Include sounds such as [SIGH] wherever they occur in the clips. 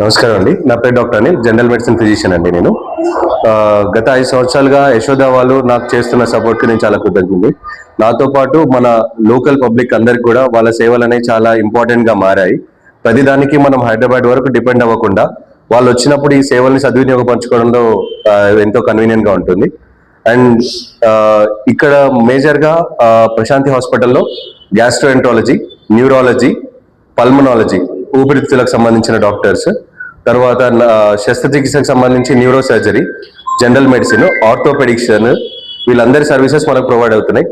నమస్కారం అండి. నా పేరు doctor Anil general medicine physician అండి నేను. గత ఐదు సంవత్సరాలుగా యశోద వాళ్ళు నాకు చేస్తున్న సపోర్ట్కి నేను చాలా కృతజ్ఞుడి నాతో పాటు మన లోకల్ పబ్లిక్ అందరికి కూడా వాళ్ళ సేవలు అనేవి చాలా ఇంపార్టెంట్గా మారాయి. ప్రతిదానికి మనం హైదరాబాద్ వరకు డిపెండ్ అవ్వకుండా వాళ్ళు వచ్చినప్పుడు ఈ సేవల్ని సద్వినియోగపరచుకోవడంలో ఎంతో కన్వీనియంట్గా ఉంటుంది. అండ్ ఇక్కడ మేజర్గా ప్రశాంతి హాస్పిటల్లో గ్యాస్ట్రోఎంట్రాలజీ న్యూరాలజీ పల్మనాలజీ ఊపిరితిత్తులకు సంబంధించిన డాక్టర్స్ తర్వాత శస్త్రచికిత్సకు సంబంధించి neuro surgery general medicine orthopaedician వీళ్ళందరి సర్వీసెస్ మనకు ప్రొవైడ్ అవుతున్నాయి.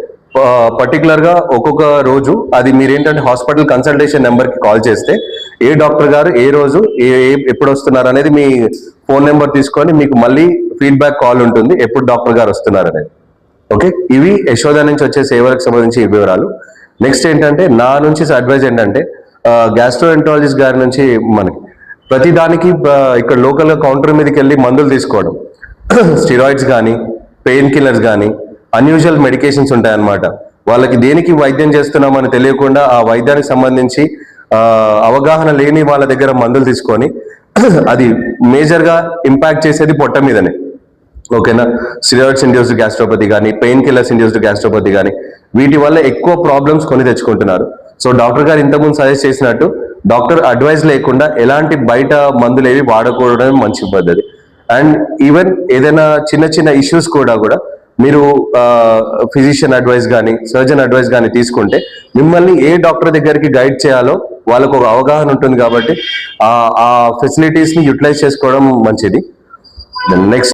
పర్టికులర్గా ఒక్కొక్క రోజు అది మీరు ఏంటంటే హాస్పిటల్ కన్సల్టేషన్ నెంబర్కి కాల్ చేస్తే ఏ డాక్టర్ గారు ఏ రోజు ఏ ఎప్పుడు వస్తున్నారు అనేది మీ ఫోన్ నెంబర్ తీసుకొని మీకు మళ్ళీ ఫీడ్బ్యాక్ కాల్ ఉంటుంది ఎప్పుడు డాక్టర్ గారు వస్తున్నారు అనేది. ఓకే? ఇవి యశోద నుంచి వచ్చే సేవలకు సంబంధించి వివరాలు. నెక్స్ట్ ఏంటంటే నా నుంచి అడ్వైజ్ ఏంటంటే గ్యాస్ట్రోఎంటాలజిస్ట్ గారి నుంచి మనకి. ప్రతి దానికి ఇక్కడ లోకల్ కౌంటర్ మీదకి వెళ్ళి మందులు తీసుకోవడం. స్టిరాయిడ్స్ కానీ పెయిన్ కిల్లర్స్ కానీ అన్యూజువల్ మెడికేషన్స్ ఉంటాయన్నమాట. వాళ్ళకి దేనికి వైద్యం చేస్తున్నామని తెలియకుండా ఆ వైద్యానికి సంబంధించి అవగాహన లేని వాళ్ళ దగ్గర మందులు తీసుకొని [CLEARS THROAT] అది మేజర్గా ఇంపాక్ట్ చేసేది పొట్ట మీదనే. ఓకేనా? స్టిరాయిడ్స్ ఇండ్యూస్డ్ గ్యాస్ట్రోపతి కానీ పెయిన్ కిల్లర్స్ ఇండ్యూస్డ్ గ్యాస్ట్రోపతి కానీ వీటి వల్ల ఎక్కువ ప్రాబ్లమ్స్ కొని తెచ్చుకుంటున్నారు. సో డాక్టర్ గారు ఇంతకుముందు సజెస్ట్ చేసినట్టు డాక్టర్ అడ్వైస్ లేకుండా ఎలాంటి బయట మందులు ఏవి వాడకూడడం మంచి పద్ధతి. అండ్ ఈవెన్ ఏదైనా చిన్న చిన్న ఇష్యూస్ కూడా కూడా మీరు ఫిజిషియన్ అడ్వైస్ కానీ సర్జన్ అడ్వైస్ కానీ తీసుకుంటే మిమ్మల్ని ఏ డాక్టర్ దగ్గరికి గైడ్ చేయాలో వాళ్ళకు ఒక అవగాహన ఉంటుంది కాబట్టి ఆ- ఫెసిలిటీస్ని యూటిలైజ్ చేసుకోవడం మంచిది. నెక్స్ట్